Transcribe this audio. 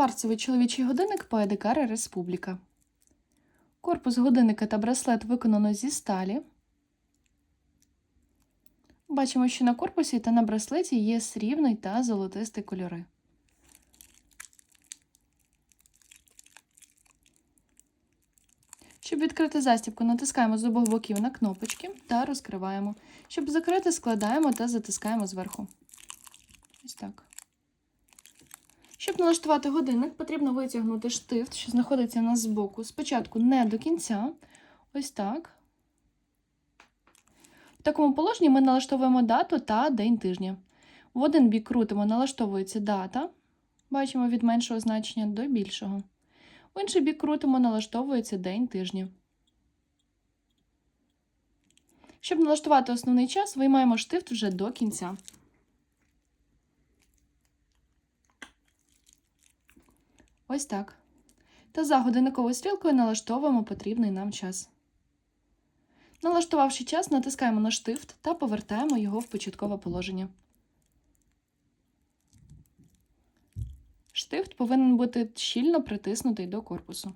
Кварцевий чоловічий годинник Поедикара Республіка. Корпус годинника та браслет виконано зі сталі. Бачимо, що на корпусі та на браслеті є срібний та золотистий кольори. Щоб відкрити застібку, натискаємо з обох боків на кнопочки та розкриваємо. Щоб закрити, складаємо та затискаємо зверху. Ось так. Щоб налаштувати годинник, потрібно витягнути штифт, що знаходиться у нас збоку. Спочатку не до кінця. Ось так. В такому положенні ми налаштовуємо дату та день тижня. В один бік крутимо, налаштовується дата. Бачимо від меншого значення до більшого. В інший бік крутимо, налаштовується день тижня. Щоб налаштувати основний час, виймаємо штифт вже до кінця. Ось так. Та за годинниковою стрілкою налаштовуємо потрібний нам час. Налаштувавши час, натискаємо на штифт та повертаємо його в початкове положення. Штифт повинен бути щільно притиснутий до корпусу.